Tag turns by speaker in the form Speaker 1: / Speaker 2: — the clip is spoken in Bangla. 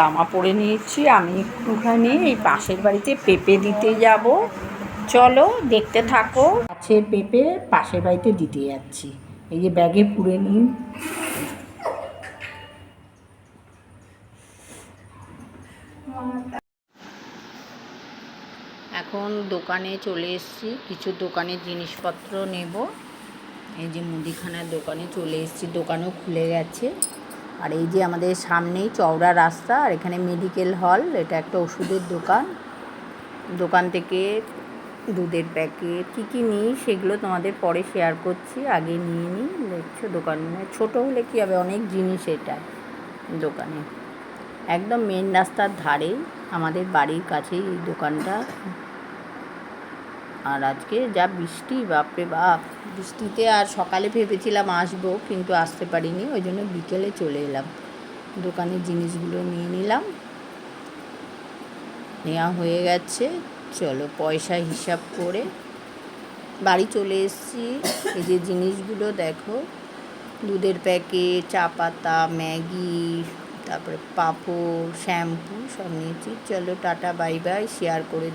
Speaker 1: জামা পরে নিয়েছি, আমি একটুখানি এই পাশের বাড়িতে পেঁপে দিতে যাব। চলো, দেখতে থাকো। গাছের পেঁপে পাশের বাড়িতে দিতে যাচ্ছি। এই যে ব্যাগে পুরে নিন। এখন দোকানে চলে এসেছি। কিছু দোকানের জিনিসপত্র নেব। এই যে মুদিখানার দোকানে চলে এসেছি। দোকানও খুলে গেছে। আর এই যে আমাদের সামনেই চওড়া রাস্তা, আর এখানে মেডিকেল হল এটা একটা ওষুধের দোকান। দোকান থেকে দুধের প্যাকেট কী কী নিই সেগুলো তোমাদের পরে শেয়ার করছি, আগে নিয়ে নিই। দেখছ দোকানে ছোটো হলে কী হবে? অনেক জিনিস এটা দোকানে। একদম মেন রাস্তার ধারেই আমাদের বাড়ির কাছেই দোকানটা। আর আজকে যা বৃষ্টি, বাপরে বাপ। বৃষ্টিতে আর সকালে ভেবেছিলাম আসব, কিন্তু আসতে পারিনি, ওই জন্য বিকেলে চলে এলাম। দোকানের জিনিসগুলো নিয়ে নিলাম। নেওয়া হয়ে গেছে। চলো পয়সা হিসাব করে বাড়ি চলে এসেছি। এই যে জিনিসগুলো দেখো, দুধের প্যাকেট, চা পাতা, ম্যাগি, তারপরে পাঁপড়, শ্যাম্পু সব নিয়েছি। চলো টাটা, বাই বাই, শেয়ার করে।